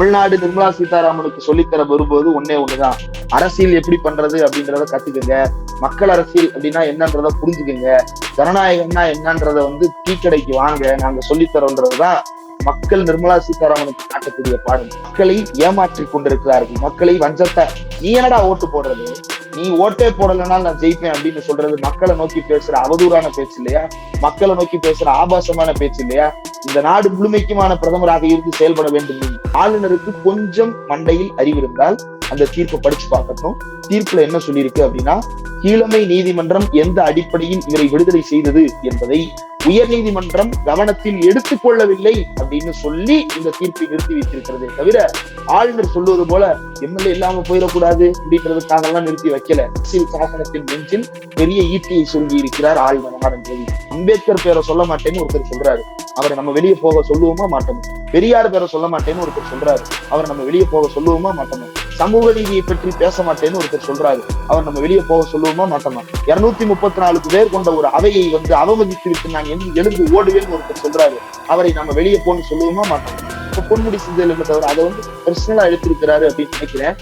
தமிழ்நாடு நிர்மலா சீதாராமனுக்கு சொல்லித்தர வரும்போது ஒன்னே ஒண்ணுதான். அரசியல் எப்படி பண்றது அப்படின்றத கத்துக்குங்க. மக்கள் அரசியல் அப்படின்னா என்னன்றத புரிஞ்சுக்குங்க. ஜனநாயகம்னா என்னன்றத வந்து டீ கடைக்கு வாங்க. நாங்க சொல்லித்தரோன்றதுதான் மக்கள் நிர்மலா சீதாராமனுக்கு காட்டக்கூடிய பாடம். மக்களை ஏமாற்றி கொண்டிருக்கிறார்கள். மக்களை வஞ்சத்தை நீ என்னடா ஓட்டு போடுறது? நீ ஓட்டே போடலைனாலும் நான் ஜெயிப்பேன் அப்படின்னு சொல்றது மக்களை நோக்கி பேசுற அவதூறான பேச்சு இல்லையா? மக்களை நோக்கி பேசுற ஆபாசமான பேச்சு இல்லையா? இந்த நாடு முழுமைக்குமான பிரதமராக இருந்து செயல்பட வேண்டும். ஆளுநருக்கு கொஞ்சம் மண்டையில் அறிவிருந்தால் அந்த தீர்ப்பை படிச்சு பார்க்கட்டும். தீர்ப்புல என்ன சொல்லியிருக்கு அப்படின்னா கீழமை நீதிமன்றம் எந்த அடிப்படையில் இவரை விடுதலை செய்தது என்பதை உயர் நீதிமன்றம் கவனத்தில் எடுத்துக்கொள்ளவில்லை அப்படின்னு சொல்லி இந்த தீர்ப்பை நிறுத்தி வைத்திருக்கிறதே தவிர ஆளுநர் சொல்லுவது போல எம்எல்ஏ இல்லாம போயிடக்கூடாது அப்படின்றதுக்காக எல்லாம் நிறுத்தி வைக்கல. அரசியல் சாசனத்தின் நெஞ்சில் பெரிய ஈட்டியை சொல்லி இருக்கிறார் ஆளுநர் ஆர் என் அம்பேத்கர் பேரை சொல்ல மாட்டேன்னு ஒருத்தர் சொல்றாரு. அவரை நம்ம வெளியே போக சொல்லுவோமா மாட்டோம்? பெரியார் பேரை சொல்ல மாட்டேன்னு ஒருத்தர் சொல்றாரு. அவரை நம்ம வெளியே போக சொல்லுவோமா மாட்டோமா? சமூக நீதியை பற்றி பேச மாட்டேன்னு ஒருத்தர் சொல்றாரு. அவர் நம்ம வெளியே போக சொல்லுவோமா மாட்டோமா? இருநூத்தி முப்பத்தி நாலுக்கு பேர் கொண்ட ஒரு அவையை வந்து அவமதித்து விட்டு நான் எழுந்து எழுந்து ஓடுவேன்னு ஒருத்தர் சொல்றாரு. அவரை நம்ம வெளியே போன்னு சொல்லுவோமா மாட்டோம்? இப்ப பொன்முடி செஞ்சதில் தவிர அதை வந்து பர்சனலா எடுத்திருக்கிறாரு அப்படின்னு நினைக்கிறேன்.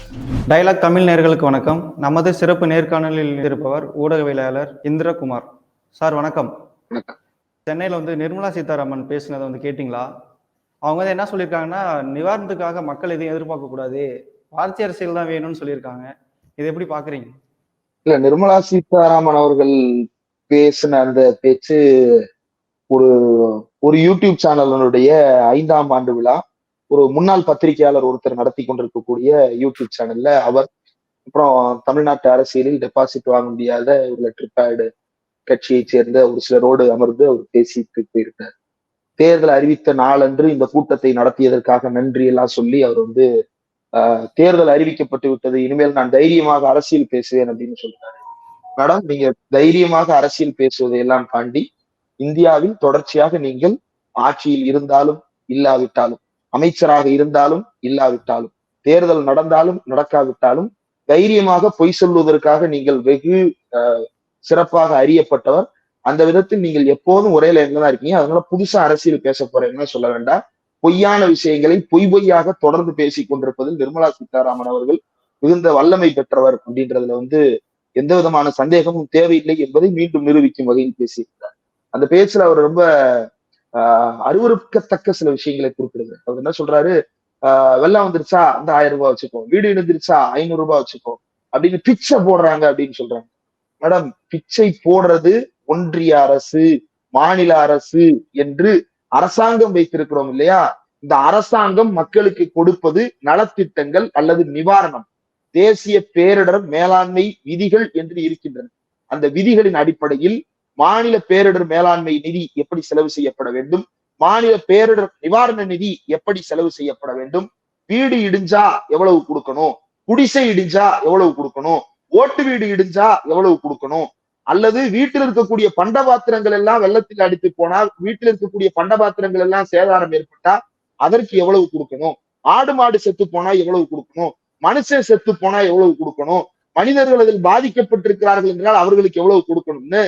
டைலாக் தமிழ் நேயர்களுக்கு வணக்கம். நமது சிறப்பு நேர்காணலில் இருப்பவர் ஊடகவியலாளர் இந்திரகுமார். சார் வணக்கம். வணக்கம். சென்னையில் வந்து நிர்மலா சீதாராமன் பேசினதை வந்து கேட்டிங்களா? அவங்க வந்து என்ன சொல்லியிருக்காங்கன்னா நிவாரணத்துக்காக மக்கள் எதையும் எதிர்பார்க்க கூடாது பார்த்தி அரசியல் தான் வேணும்னு சொல்லியிருக்காங்க. இதை எப்படி பாக்குறீங்க? இல்ல நிர்மலா சீதாராமன் அவர்கள் பேசின அந்த பேச்சு ஒரு ஒரு யூடியூப் சேனலினுடைய ஐந்தாம் ஆண்டு விழா ஒரு முன்னாள் பத்திரிகையாளர் ஒருத்தர் நடத்தி கொண்டிருக்கக்கூடிய யூடியூப் சேனல்ல அவர் அப்புறம் தமிழ்நாட்டு அரசியலில் டெபாசிட் வாங்க முடியாத ஒரு ட்ரிப்பேடு கட்சியை சேர்ந்த ஒரு சிலரோடு அமர்ந்து அவர் பேசிட்டு போயிருந்தார் தேர்தல் அறிவித்த நாளன்று இந்த கூட்டத்தை நடத்தியதற்காக நன்றி எல்லாம் சொல்லி அவர் வந்து தேர்தல் அறிவிக்கப்பட்டு விட்டது. இனிமேல் நான் தைரியமாக அரசியல் பேசுவேன் அப்படின்னு சொல்றாரு. மேடம் நீங்க தைரியமாக அரசியல் பேசுவதை எல்லாம் தாண்டி இந்தியாவில் தொடர்ச்சியாக நீங்கள் ஆட்சியில் இருந்தாலும் இல்லாவிட்டாலும் அமைச்சராக இருந்தாலும் இல்லாவிட்டாலும் தேர்தல் நடந்தாலும் நடக்காவிட்டாலும் தைரியமாக பொய் சொல்வதற்காக நீங்கள் வெகு சிறப்பாக அறியப்பட்டவர். அந்த விதத்தில் நீங்கள் எப்போதும் ஒரே லைன்ல தான் இருக்கீங்க. அதனால புதுசா அரசியல் பேச போறேன்னு சொல்ல வேண்டாம். பொய்யான விஷயங்களை பொய் பொய்யாக தொடர்ந்து பேசிக் கொண்டிருப்பதில் நிர்மலா சீதாராமன் அவர்கள் மிகுந்த வல்லமை பெற்றவர் அப்படின்றதுல வந்து எந்த விதமான சந்தேகமும் தேவையில்லை என்பதை மீண்டும் நிரூபிக்கும் வகையில் பேசியிருக்கிறார். அந்த பேச்சுல அவர் ரொம்ப ஆஹ் அருவருக்கத்தக்க சில விஷயங்களை குறிப்பிடுகிறார். அவர் என்ன சொல்றாரு? ஆஹ் வெள்ளம் வந்துருச்சா? அந்த ஆயிரம் ரூபாய் வச்சுக்கோ. வீடு இணைந்துருச்சா ஐநூறு ரூபாய் வச்சுக்கோ. அப்படின்னு பிச்சை போடுறாங்க அப்படின்னு சொல்றாங்க. மேடம் பிச்சை போடுறது ஒன்றிய அரசு மாநில அரசு என்று அரசாங்கம் வைத்திருக்கிறோம் இல்லையா? இந்த அரசாங்கம் மக்களுக்கு கொடுப்பது நலத்திட்டங்கள் அல்லது நிவாரணம் தேசிய பேரிடர் மேலாண்மை விதிகள் என்று இருக்கின்றன. அந்த விதிகளின் அடிப்படையில் மாநில பேரிடர் மேலாண்மை நிதி எப்படி செலவு செய்யப்பட வேண்டும்? மாநில பேரிடர் நிவாரண நிதி எப்படி செலவு செய்யப்பட வேண்டும்? வீடு இடிஞ்சா எவ்வளவு கொடுக்கணும்? குடிசை இடிஞ்சா எவ்வளவு கொடுக்கணும்? ஓட்டு வீடு இடிஞ்சா எவ்வளவு கொடுக்கணும்? அல்லது வீட்டில் இருக்கக்கூடிய பண்டபாத்திரங்கள் எல்லாம் வெள்ளத்தில் அடித்து போனால் வீட்டில் இருக்கக்கூடிய பண்டபாத்திரங்கள் எல்லாம் சேதாரம் ஏற்பட்டா அதற்கு எவ்வளவு கொடுக்கணும்? ஆடு மாடு செத்து போனா எவ்வளவு கொடுக்கணும்? மனுஷன் செத்து போனா எவ்வளவு கொடுக்கணும்? மனிதர்கள் அதில் பாதிக்கப்பட்டிருக்கிறார்கள் என்றால் அவர்களுக்கு எவ்வளவு கொடுக்கணும்னு?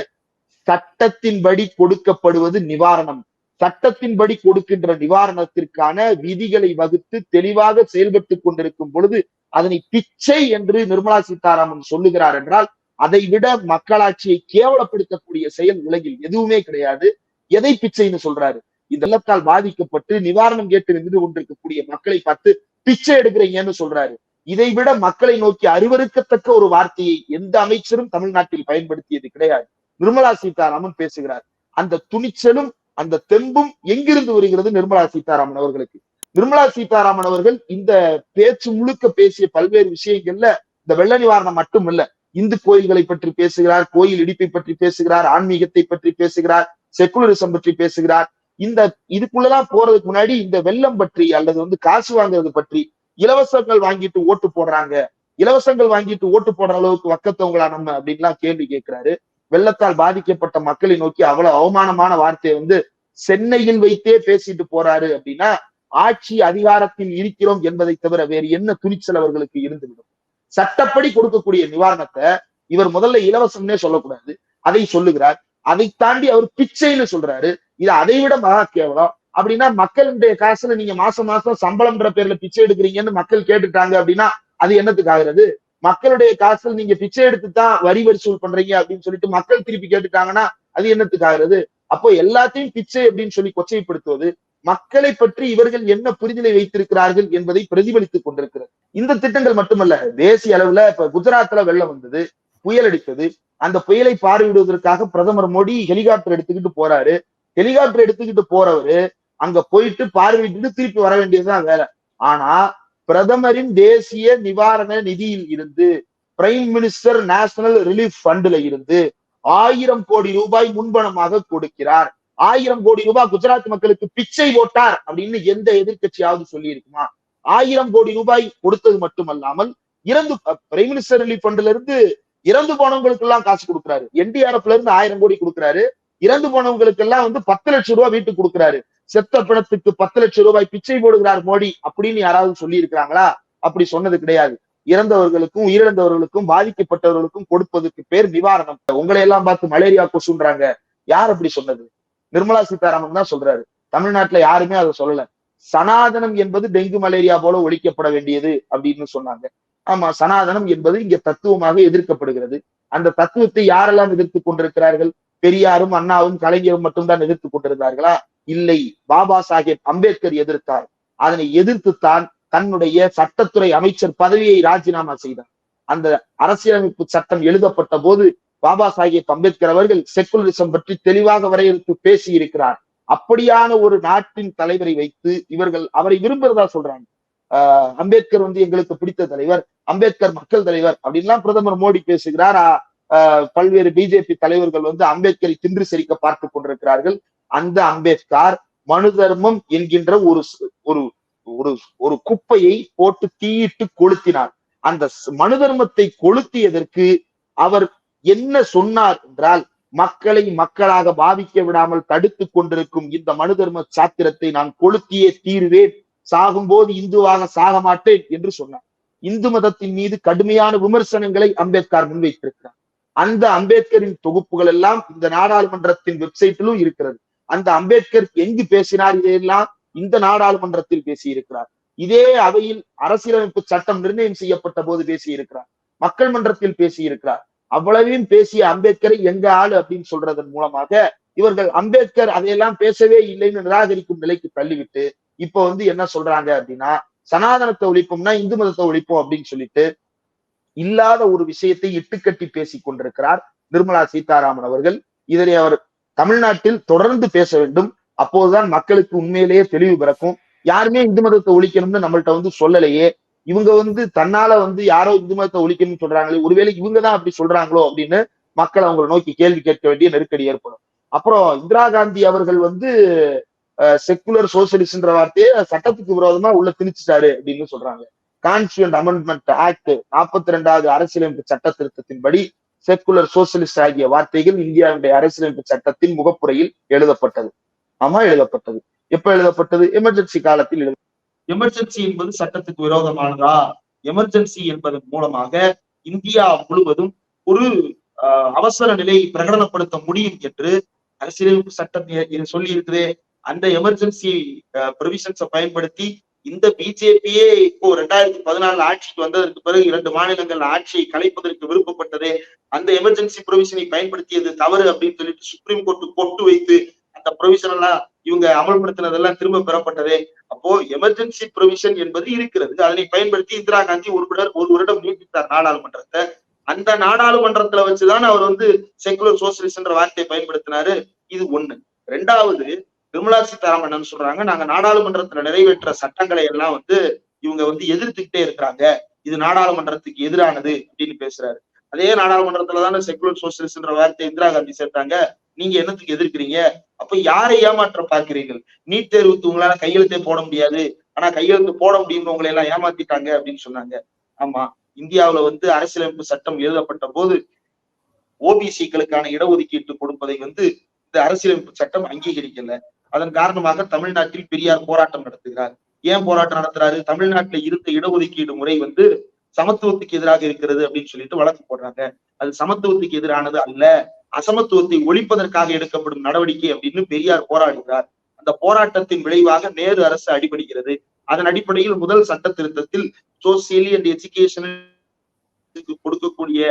சட்டத்தின்படி கொடுக்கப்படுவது நிவாரணம். சட்டத்தின்படி கொடுக்கின்ற நிவாரணத்திற்கான விதிகளை வகுத்து தெளிவாக செயல்பட்டு கொண்டிருக்கும் பொழுது அதனை பிச்சை என்று நிர்மலா சீதாராமன் சொல்லுகிறார் என்றால் அதை விட மக்களாட்சியை கேவலப்படுத்தக்கூடிய செயல் உலகில் எதுவுமே கிடையாது. எதை பிச்சைன்னு சொல்றாரு? இந்த வெள்ளத்தால் பாதிக்கப்பட்டு நிவாரணம் கேட்டு நின்று கொண்டிருக்கக்கூடிய மக்களை பார்த்து பிச்சை எடுக்கிறீங்கன்னு சொல்றாரு. இதை விட மக்களை நோக்கி அருவருக்கத்தக்க ஒரு வார்த்தையை எந்த அமைச்சரும் தமிழ்நாட்டில் பயன்படுத்தியது கிடையாது. நிர்மலா சீதாராமன் பேசுகிறார். அந்த துணிச்சலும் அந்த தெம்பும் எங்கிருந்து வருகிறது நிர்மலா சீதாராமன் அவர்களுக்கு? நிர்மலா சீதாராமன் அவர்கள் இந்த பேச்சு முழுக்க பேசிய பல்வேறு விஷயங்கள்ல இந்த வெள்ள நிவாரணம் மட்டும் இல்ல இந்து கோயில்களை பற்றி பேசுகிறார் கோயில் இடிப்பை பற்றி பேசுகிறார் ஆன்மீகத்தை பற்றி பேசுகிறார் செக்குலரிசம் பற்றி பேசுகிறார். இந்த இதுக்குள்ளதான் போறதுக்கு முன்னாடி இந்த வெள்ளம் பற்றி அல்லது வந்து காசு வாங்குறது பற்றி இலவசங்கள் வாங்கிட்டு ஓட்டு போடுறாங்க. இலவசங்கள் வாங்கிட்டு ஓட்டு போடுற அளவுக்கு வக்கத்தவங்களா நம்ம அப்படின்லாம் கேள்வி கேட்கிறாரு. வெள்ளத்தால் பாதிக்கப்பட்ட மக்களை நோக்கி அவ்வளவு அவமானமான வார்த்தையை வந்து சென்னையில் வைத்தே பேசிட்டு போறாரு அப்படின்னா ஆட்சி அதிகாரத்தில் இருக்கிறோம் என்பதை தவிர வேறு என்ன துணிச்சல் அவர்களுக்கு இருந்துவிடும்? சட்டப்படி கொடுக்கக்கூடிய நிவாரணத்தை இவர் முதல்ல இலவசம்னே சொல்லக்கூடாது. அதை சொல்லுகிறார். அதை தாண்டி அவர் பிச்சைன்னு சொல்றாரு. இது அதை விட மகா கேவலம். அப்படின்னா மக்களுடைய காசுல நீங்க மாசம் மாசம் சம்பளம்ன்ற பேர்ல பிச்சை எடுக்கிறீங்கன்னு மக்கள் கேட்டுட்டாங்க அப்படின்னா அது என்னத்துக்கு ஆகுறது? மக்களுடைய காசுல நீங்க பிச்சை எடுத்து தான் வரி வரிசூல் பண்றீங்க அப்படின்னு சொல்லிட்டு மக்கள் திருப்பி கேட்டுட்டாங்கன்னா அது என்னத்துக்கு ஆகுறது? அப்போ எல்லாத்தையும் பிச்சை அப்படின்னு சொல்லி கொச்சைப்படுத்துவது மக்களை பற்றி இவர்கள் என்ன புரிதலை வைத்திருக்கிறார்கள் என்பதை பிரதிபலித்துக் கொண்டிருக்கிறது. இந்த திட்டங்கள் மட்டுமல்ல தேசிய அளவுல இப்ப குஜராத்ல வெள்ளம் வந்தது புயல் அடித்தது அந்த புயலை பார்வையிடுவதற்காக பிரதமர் மோடி ஹெலிகாப்டர் எடுத்துக்கிட்டு போறாரு. ஹெலிகாப்டர் எடுத்துக்கிட்டு போறவரு அங்க போயிட்டு பார்வையிட்டு திருப்பி வர வேண்டியதுதான் வேலை. ஆனா பிரதமரின் தேசிய நிவாரண நிதியில் இருந்து பிரைம் மினிஸ்டர் நேஷனல் ரிலீஃப் ஃபண்ட்ல இருந்து ஆயிரம் கோடி ரூபாய் முன்பணமாக கொடுக்கிறார். ஆயிரம் கோடி ரூபாய் குஜராத் மக்களுக்கு பிச்சை போட்டார் அப்படின்னு எந்த எதிர்க்கட்சியாவது சொல்லி இருக்குமா ஆயிரம் கோடி ரூபாய் கொடுத்தது மட்டுமல்லாமல் இறந்து பிரைம் மினிஸ்டர் ரிலீஃப் ஃபண்ட்ல இருந்து இறந்து போனவங்களுக்கு எல்லாம் காசு கொடுக்குறாரு. என்டிஆர்எஃப்ல இருந்து ஆயிரம் கோடி கொடுக்குறாரு. இறந்து போனவங்களுக்கு எல்லாம் வந்து பத்து லட்சம் ரூபாய் வீட்டுக்கு கொடுக்குறாரு. செத்த பணத்துக்கு பத்து லட்சம் ரூபாய் பிச்சை போடுகிறார் மோடி அப்படின்னு யாராவது சொல்லி இருக்கிறாங்களா அப்படி சொன்னது கிடையாது. இறந்தவர்களுக்கும் உயிரிழந்தவர்களுக்கும் பாதிக்கப்பட்டவர்களுக்கும் கொடுப்பதற்கு பேர் நிவாரணம். உங்களை எல்லாம் பார்த்து மலேரியா கொசுன்றாங்க. யார் அப்படி சொன்னது? நிர்மலா சீதாராமன் தான் சொல்றாரு. தமிழ்நாட்டுல யாருமே அதை சொல்லல. சனாதனம் என்பது டெங்கு மலேரியா போல ஒழிக்கப்பட வேண்டியது அப்படின்னு சொன்னாங்க. ஆமா சனாதனம் என்பது இங்க தத்துவமாக எதிர்க்கப்படுகிறது. அந்த தத்துவத்தை யாரெல்லாம் எதிர்த்து கொண்டிருக்கிறார்கள்? பெரியாரும் அண்ணாவும் கலைஞரும் மட்டும்தான் எதிர்த்து கொண்டிருந்தார்களா? இல்லை. பாபா சாஹேப் அம்பேத்கர் எதிர்த்தார். அதனை எதிர்த்துத்தான் தன்னுடைய சட்டத்துறை அமைச்சர் பதவியை ராஜினாமா செய்தார். அந்த அரசியலமைப்பு சட்டம் எழுதப்பட்ட போது பாபா சாஹேப் அம்பேத்கர் அவர்கள் செக்குலரிசம் பற்றி தெளிவாக வரையறுத்து பேசி இருக்கிறார் அப்படியான ஒரு நாட்டின் தலைவரை வைத்து இவர்கள் அவரை விரும்புறதா சொல்றாங்க. ஆஹ் அம்பேத்கர் வந்து எங்களுக்கு பிடித்த தலைவர் அம்பேத்கர் மக்கள் தலைவர் அப்படின்லாம் பிரதமர் மோடி பேசுகிறார். பல்வேறு பிஜேபி தலைவர்கள் வந்து அம்பேத்கரை தின்று செரிக்க பார்த்து கொண்டிருக்கிறார்கள். அந்த அம்பேத்கர் மனு தர்மம் என்கின்ற ஒரு ஒரு ஒரு ஒரு குப்பையை போட்டு தீயிட்டு கொளுத்தினார். அந்த மனு தர்மத்தை கொளுத்தியதற்கு அவர் என்ன சொன்னார் என்றால் மக்களை மக்களாக பாவிக்க விடாமல் தடுத்து கொண்டிருக்கும் இந்த மனு தர்ம சாத்திரத்தை நான் கொளுத்தியே தீருவேன். சாகும்போது இந்துவாக சாக மாட்டேன் என்று சொன்னார். இந்து மதத்தின் மீது கடுமையான விமர்சனங்களை அம்பேத்கர் முன்வைத்திருக்கிறார். அந்த அம்பேத்கரின் தொகுப்புகள் எல்லாம் இந்த நாடாளுமன்றத்தின் வெப்சைட்டிலும் இருக்கிறது. அந்த அம்பேத்கர் எங்கு பேசினார்? இதையெல்லாம் இந்த நாடாளுமன்றத்தில் பேசியிருக்கிறார். இதே அவையில் அரசியலமைப்பு சட்டம் நிர்ணயம் செய்யப்பட்ட போது பேசியிருக்கிறார். மக்கள் மன்றத்தில் பேசியிருக்கிறார். அவ்வளவையும் பேசிய அம்பேத்கரை எங்க ஆளு அப்படின்னு சொல்றதன் மூலமாக இவர்கள் அம்பேத்கர் அதையெல்லாம் பேசவே இல்லைன்னு நிராகரிக்கும் நிலைக்கு தள்ளிவிட்டு இப்ப வந்து என்ன சொல்றாங்க அப்படின்னா சனாதனத்தை ஒழிப்போம்னா இந்து மதத்தை ஒழிப்போம் அப்படின்னு சொல்லிட்டு இல்லாத ஒரு விஷயத்தை இட்டுக்கட்டி பேசி கொண்டிருக்கிறார் நிர்மலா சீதாராமன் அவர்கள். இதனை அவர் தமிழ்நாட்டில் தொடர்ந்து பேச வேண்டும். அப்போதுதான் மக்களுக்கு உண்மையிலேயே தெளிவு பிறக்கும். யாருமே இந்து மதத்தை ஒழிக்கணும்னு நம்மள்ட்ட வந்து சொல்லலையே. இவங்க வந்து தன்னால வந்து யாரோ இந்து மதத்தை ஒழிக்கணும்னு சொல்றாங்களே ஒருவேளை இவங்க தான் அப்படி சொல்றாங்களோ அப்படின்னு மக்கள் அவங்களை நோக்கி கேள்வி கேட்க வேண்டிய நெருக்கடி ஏற்படும். அப்புறம் இந்திரா காந்தி அவர்கள் வந்து செக்குலர் சோசியலிஸ்ட்ன்ற வார்த்தையை சட்டத்துக்கு விரோதமா உள்ள திணிச்சிட்டாரு அப்படின்னு சொல்றாங்க. கான்ஸ்டியூண்ட் அமெண்ட்மெண்ட் ஆக்ட் நாற்பத்தி ரெண்டாவது அரசியலமைப்பு சட்ட திருத்தத்தின்படி செக்குலர் சோசியலிஸ்ட் ஆகிய வார்த்தைகள் இந்தியாவுடைய அரசியலமைப்பு சட்டத்தின் முகப்புறையில் எழுதப்பட்டது. ஆமா எழுதப்பட்டது. எப்ப எழுதப்பட்டது? எமர்ஜென்சி காலத்தில் எழுத எமர்ஜென்சி என்பது சட்டத்துக்கு விரோதமானதா? எமர்ஜென்சி என்பதன் மூலமாக இந்தியா முழுவதும் ஒரு அவசர நிலையை பிரகடனப்படுத்த முடியும் என்று அரசியலமைப்பு சட்டம் சொல்லி இருக்குது அந்த எமர்ஜென்சி ப்ரொவிஷன்ஸை பயன்படுத்தி இந்த பிஜேபியே இப்போ ரெண்டாயிரத்தி பதினாலு ஆட்சிக்கு வந்ததற்கு பிறகு இரண்டு மாநிலங்கள் ஆட்சியை கலைப்பதற்கு விருப்பப்பட்டது. அந்த எமர்ஜென்சி ப்ரொவிஷனை பயன்படுத்தியது தவறு அப்படின்னு சொல்லிட்டு சுப்ரீம் கோர்ட் கொட்டு வைத்து அந்த ப்ரொவிஷன் எல்லாம் இவங்க அமல்படுத்தினதெல்லாம் திரும்ப பெறப்பட்டதே. அப்போ எமர்ஜென்சி ப்ரொவிஷன் என்பது இருக்கிறது. அதனை பயன்படுத்தி இந்திரா காந்தி ஒரு ஒரு வருடம் நீட்டித்தார் நாடாளுமன்றத்தை. அந்த நாடாளுமன்றத்துல வச்சுதான் அவர் வந்து செக்குலர் சோசியலிஸ்ட்ன்ற வார்த்தையை பயன்படுத்தினாரு. இது ஒண்ணு. ரெண்டாவது நிர்மலா சீதாராமன் சொல்றாங்க நாங்க நாடாளுமன்றத்துல நிறைவேற்ற சட்டங்களை எல்லாம் வந்து இவங்க வந்து எதிர்த்துக்கிட்டே இருக்கிறாங்க. இது நாடாளுமன்றத்துக்கு எதிரானது அப்படின்னு பேசுறாரு. அதே நாடாளுமன்றத்துல தானே செக்குலர் சோசியலிஸ்ட்ன்ற வார்த்தை இந்திரா காந்தி சேர்த்தாங்க. நீங்க என்னத்துக்கு எதிர்க்கிறீங்க? அப்ப யாரை ஏமாற்ற பார்க்கிறீர்கள்? நீட் தேர்வுக்கு உங்களால கையெழுத்தே போட முடியாது. ஆனா கையெழுத்து போட முடியும் உங்களை எல்லாம் ஏமாத்திட்டாங்க அப்படின்னு சொன்னாங்க. ஆமா இந்தியாவுல வந்து அரசியலமைப்பு சட்டம் எழுதப்பட்ட போது ஓபிசிக்களுக்கான இடஒதுக்கீட்டு கொடுப்பதை வந்து இந்த அரசியலமைப்பு சட்டம் அங்கீகரிக்கல. அதன் காரணமாக தமிழ்நாட்டில் பெரியார் போராட்டம் நடத்துகிறார். ஏன் போராட்டம் நடத்துறாரு? தமிழ்நாட்டுல இருந்த இடஒதுக்கீடு முறை வந்து சமத்துவத்துக்கு எதிராக இருக்கிறது அப்படின்னு சொல்லிட்டு வழக்கு போடுறாங்க. அது சமத்துவத்துக்கு எதிரானது அல்ல. அசமத்துவத்தை ஒழிப்பதற்காக எடுக்கப்படும் நடவடிக்கை அப்படின்னு பெரியார் போராடுகிறார். அந்த போராட்டத்தின் விளைவாக நேரு அரசு அடிபடுகிறது. அதன் அடிப்படையில் முதல் சட்ட திருத்தத்தில் சோசியலி அண்ட் எஜுகேஷன் கொடுக்கக்கூடிய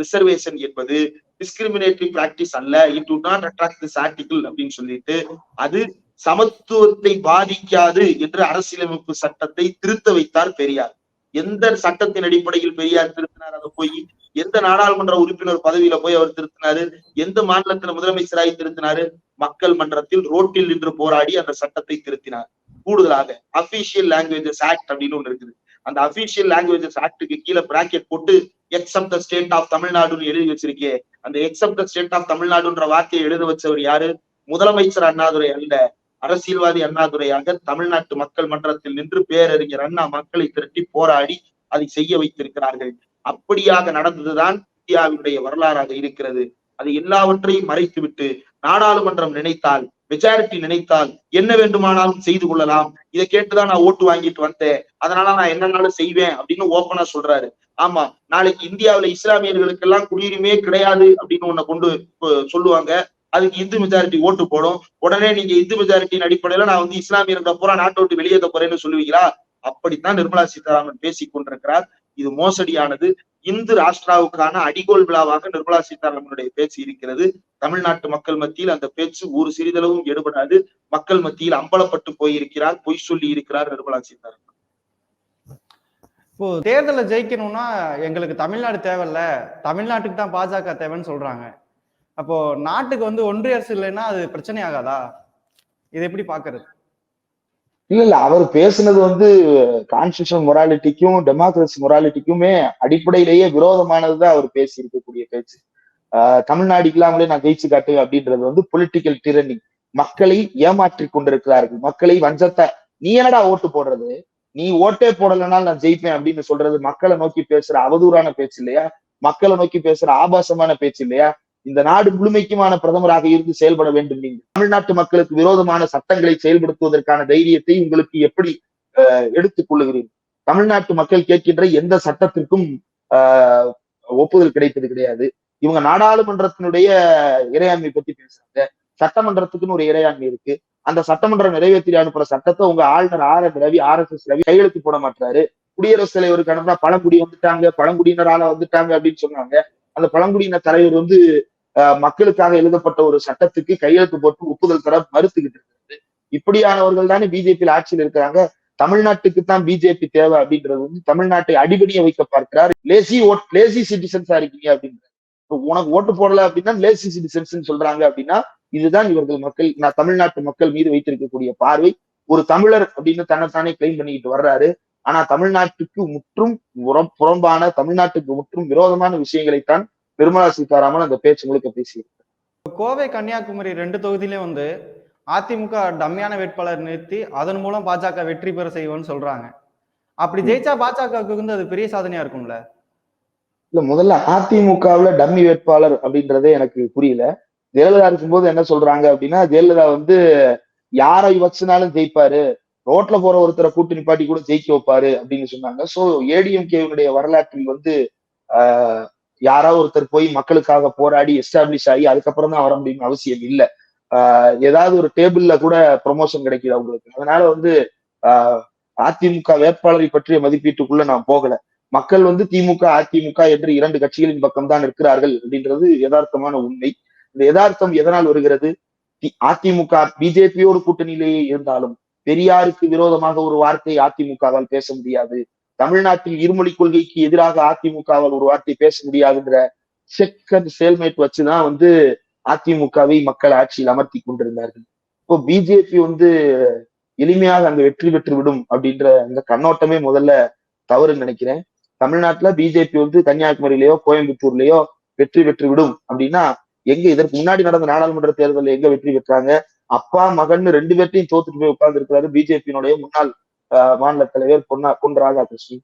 ரிசர்வேஷன் என்பது டிஸ்கிரிமினேட்டரி பிராக்டிஸ் அல்ல. It do not attract this article அப்படின்னு சொல்லிட்டு அது சமத்துவத்தை பாதிக்காது என்று அரசியலமைப்பு சட்டத்தை திருத்த வைத்தார் பெரியார். எந்த சட்டத்தின் அடிப்படையில் பெரியார் திருத்தினார்? அதை போய் எந்த நாடாளுமன்ற உறுப்பினர் பதவியில போய் அவர் திருத்தினாரு? எந்த மாநிலத்துல முதலமைச்சராகி திருத்தினாரு? மக்கள் மன்றத்தில் ரோட்டில் நின்று போராடி அந்த சட்டத்தை திருத்தினார். கூடுதலாக அபிஷியல் லாங்குவேஜஸ் ஆக்ட் அப்படின்னு ஒண்ணு இருக்குது. அந்த அபிஷியல் லாங்குவேஜஸ் ஆக்டுக்கு கீழே பிராக்கெட் போட்டு எக்ஸப்ட் த ஸ்டேட் ஆஃப் தமிழ்நாடுன்னு எழுதி வச்சிருக்கே. அந்த எக்ஸப்ட் த ஸ்டேட் ஆஃப் தமிழ்நாடுன்ற வார்த்தையை எழுத வச்சவர் யாரு? முதலமைச்சர் அண்ணாதுரை அல்ல. அரசியல்வாதி அண்ணாதுரையாக தமிழ்நாட்டு மக்கள் மன்றத்தில் நின்று பேரறிஞர் அண்ணா மக்களை திரட்டி போராடி அதை செய்ய வைத்திருக்கிறார்கள். அப்படியாக நடந்ததுதான் இந்தியாவினுடைய வரலாறாக இருக்கிறது. அது எல்லாவற்றையும் மறைத்துவிட்டு நாடாளுமன்றம் நினைத்தால் மெஜாரிட்டி நினைத்தால் என்ன வேண்டுமானாலும் செய்து கொள்ளலாம். இதை கேட்டுதான் நான் ஓட்டு வாங்கிட்டு வந்தேன். அதனால நான் என்னன்னாலும் செய்வேன் அப்படின்னு ஓப்பனா சொல்றாரு. ஆமா நாளைக்கு இந்தியாவுல இஸ்லாமியர்களுக்கு எல்லாம் குடியுரிமையே கிடையாது அப்படின்னு ஒண்ண கொண்டு சொல்லுவாங்க. அதுக்கு இந்து மெஜாரிட்டி ஓட்டு போடும். உடனே நீங்க இந்து மெஜாரிட்டியின் அடிப்படையில நான் வந்து இஸ்லாமியர்களை பூரா நாட்டை விட்டு வெளியேற்ற போறேன்னு சொல்லுவீங்களா? அப்படித்தான் நிர்மலா சீதாராமன் பேசிக் கொண்டிருக்கிறார். இது மோசடியானது. இந்து ராஷ்டிராவுக்கான அடிகோல் விழாவாக நிர்மலா சீதாராமனுடைய பேச்சு இருக்கிறது. தமிழ்நாட்டு மக்கள் மத்தியில் அந்த பேச்சு ஒரு சிறிதளவும் எடுபடாது. மக்கள் மத்தியில் அம்பலப்பட்டு போயிருக்கிறார் பொய் சொல்லி இருக்கிறார் நிர்மலா சீதாராமன். இப்போ தேர்தலை ஜெயிக்கணும்னா எங்களுக்கு தமிழ்நாடு தேவையில்ல. தமிழ்நாட்டுக்கு தான் பாஜக தேவைன்னு சொல்றாங்க. அப்போ நாட்டுக்கு வந்து ஒன்றிய அரசு இல்லைன்னா அது பிரச்சனை ஆகாதா? இதை எப்படி பாக்குறது? இல்ல இல்ல அவர் பேசுனது வந்து கான்ஸ்டியூஷன் மொராலிட்டிக்கும் டெமோக்ரஸி மொராலிட்டிக்குமே அடிப்படையிலேயே விரோதமானதுதான் அவர் பேசி இருக்கக்கூடிய பேச்சு. ஆஹ் தமிழ்நாடு இல்லாமலே நான் ஜெயிச்சு காட்டு அப்படின்றது வந்து பொலிட்டிக்கல் டிரனி மக்களை ஏமாற்றி கொண்டிருக்கிறார்கள். மக்களை வஞ்சத்தை நீ என்னடா ஓட்டு போடுறது? நீ ஓட்டே போடலனால நான் ஜெயிப்பேன் அப்படின்னு சொல்றது மக்களை நோக்கி பேசுற அவதூறான பேச்சு இல்லையா? மக்களை நோக்கி பேசுற ஆபாசமான பேச்சு இல்லையா? இந்த நாடு முழுமைக்குமான பிரதமராக இருந்து செயல்பட வேண்டும் நீங்கள். தமிழ்நாட்டு மக்களுக்கு விரோதமான சட்டங்களை செயல்படுத்துவதற்கான தைரியத்தை உங்களுக்கு எப்படி எடுத்துக் கொள்ளுகிறீர்கள்? தமிழ்நாட்டு மக்கள் கேட்கின்ற எந்த சட்டத்திற்கும் ஆஹ், ஒப்புதல் கிடைத்தது கிடையாது. இவங்க நாடாளுமன்றத்தினுடைய இறையாண்மை பத்தி பேசுறாங்க. சட்டமன்றத்துக்குன்னு ஒரு இறையாண்மை இருக்கு. அந்த சட்டமன்றம் நிறைவேற்றி அனுப்புற சட்டத்தை உங்க ஆளுநர் R S Ravi R S S Ravi கையெழுத்து போட மாட்டாரு. குடியரசுத் தலைவருக்கு அனுப்புனா பழங்குடி வந்துட்டாங்க பழங்குடியினரால வந்துட்டாங்க அப்படின்னு சொன்னாங்க. அந்த பழங்குடியின தலைவர் வந்து மக்களுக்காக எழுதப்பட்ட ஒரு சட்டத்துக்கு கையெழுத்து போட்டு ஒப்புதல் தர மறுத்துக்கிட்டு இருக்கிறது. இப்படியானவர்கள் தானே பிஜேபியில் ஆட்சியில் இருக்கிறாங்க. தமிழ்நாட்டுக்கு தான் பிஜேபி தேவை அப்படின்றது வந்து தமிழ்நாட்டை அடிபடிய வைக்க பார்க்கிறார். லேசி ஓட் லேசி சிட்டிசன்ஸா இருக்கீங்க அப்படின்ற உனக்கு ஓட்டு போடல அப்படின்னா லேசி சிட்டிசன்ஸ் சொல்றாங்க அப்படின்னா இதுதான் இவர்கள் மக்கள் நான் தமிழ்நாட்டு மக்கள் மீது வைத்திருக்கக்கூடிய பார்வை. ஒரு தமிழர் அப்படின்னு தன்னைத்தானே கிளைம் பண்ணிக்கிட்டு வர்றாரு. ஆனா தமிழ்நாட்டுக்கு முற்றும் புறம் புறம்பான தமிழ்நாட்டுக்கு முற்றும் விரோதமான விஷயங்களைத்தான் நிர்மலா சீதாராமன் அந்த பேச்சு முழுக்க பேசியிருக்கார். கோவை கன்னியாகுமரி ரெண்டு தொகுதியிலே வந்து அதிமுக டம்மியான வேட்பாளர் நிறுத்தி அதன் மூலம் பாஜக வெற்றி பெற செய்வோம்னு சொல்றாங்க. அப்படி ஜெயிச்சா பாஜகவுக்கு வந்து அது பெரிய சாதனையா இருக்கும்ல? இல்ல முதல்ல அதிமுகவுல டம்மி வேட்பாளர் அப்படின்றதே எனக்கு புரியல. ஜெயலலிதா இருக்கும்போது என்ன சொல்றாங்க அப்படின்னா ஜெயலலிதா வந்து யாரை வச்சுனாலும் ஜெயிப்பாரு. ரோட்ல போற ஒருத்தரை கூட்டு நிப்பாட்டி கூட ஜெயிக்க வைப்பாரு அப்படின்னு சொன்னாங்க. சோ ஏடிஎம்கேவினுடைய வரலாற்றில் வந்து யாரோ யாராவது ஒருத்தர் போய் மக்களுக்காக போராடி எஸ்டாப்ளிஷ் ஆகி அதுக்கப்புறம் தான் வர முடியும் அவசியம் இல்லை. ஆஹ் ஏதாவது ஒரு டேபிள்ல கூட ப்ரொமோஷன் கிடைக்குது அவங்களுக்கு அதனால வந்து ஆஹ் அதிமுக வேட்பாளரை பற்றிய மதிப்பீட்டுக்குள்ள நான் போகல. மக்கள் வந்து திமுக அதிமுக என்று இரண்டு கட்சிகளின் பக்கம் தான் இருக்கிறார்கள் அப்படின்றது யதார்த்தமான உண்மை. இந்த யதார்த்தம் எதனால் வருகிறது? அதிமுக பிஜேபியோடு கூட்டணியிலேயே இருந்தாலும் பெரியாருக்கு விரோதமாக ஒரு வார்த்தை அதிமுகவால் பேச முடியாது. தமிழ்நாட்டில் இருமொழி கொள்கைக்கு எதிராக அதிமுகவால் ஒரு வார்த்தை பேச முடியாதுன்ற செகண்ட் சேல்மேட் வச்சுதான் வந்து அதிமுகவை மக்கள் ஆட்சியில் அமர்த்தி கொண்டிருந்தார்கள். இப்போ பிஜேபி வந்து எளிமையாக அங்க வெற்றி பெற்று விடும் அப்படின்ற அந்த கண்ணோட்டமே முதல்ல தவறுன்னு நினைக்கிறேன். தமிழ்நாட்டுல பிஜேபி வந்து கன்னியாகுமரியிலயோ கோயம்புத்தூர்லயோ வெற்றி பெற்று விடும் அப்படின்னா எங்க இதற்கு முன்னாடி நடந்த நாடாளுமன்ற தேர்தலில் எங்க வெற்றி பெற்றாங்க? அப்பா மகன் ரெண்டு பேர்த்தையும் தோத்துட்டு போய் உட்கார்ந்து இருக்கிறாரு பிஜேபியினுடைய முன்னாள் மாநில தலைவர் பொன்னா பொன் ராதாகிருஷ்ணன்.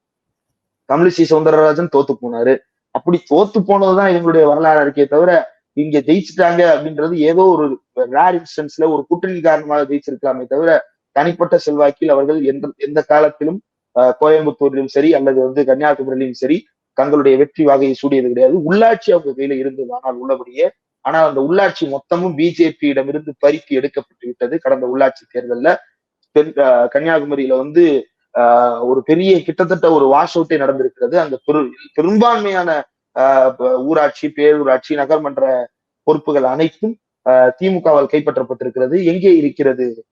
தமிழிசை சவுந்தரராஜன் தோத்து போனாரு. அப்படி தோத்து போனதுதான் இவங்களுடைய வரலாறு இருக்கே தவிர இங்க ஜெயிச்சுட்டாங்க அப்படின்றது ஏதோ ஒரு ரேர் இன்ஸ்டன்ஸ்ல ஒரு கூட்டணி காரணமாக ஜெயிச்சிருக்கலாமே தவிர தனிப்பட்ட செல்வாக்கில் அவர்கள் எந்த எந்த காலத்திலும் ஆஹ், கோயம்புத்தூரிலும் சரி அல்லது வந்து கன்னியாகுமரியிலும் சரி தங்களுடைய வெற்றி வாகையை சூடியது கிடையாது. உள்ளாட்சி அவங்க கையில இருந்தது ஆனால் உள்ளபடியே. ஆனா அந்த உள்ளாட்சி மொத்தமும் பிஜேபியிடமிருந்து பறித்து எடுக்கப்பட்டு விட்டது. கடந்த உள்ளாட்சி தேர்தலில் தென் கன்னியாகுமரியில வந்து ஆஹ் ஒரு பெரிய கிட்டத்தட்ட ஒரு வாஷ் அவுட்டே நடந்திருக்கிறது. அந்த பெரு பெரும்பான்மையான ஆஹ் ஊராட்சி பேரூராட்சி நகர்மன்ற பொறுப்புகள் அனைத்தும் ஆஹ் திமுகவால் கைப்பற்றப்பட்டிருக்கிறது. எங்கே இருக்கிறது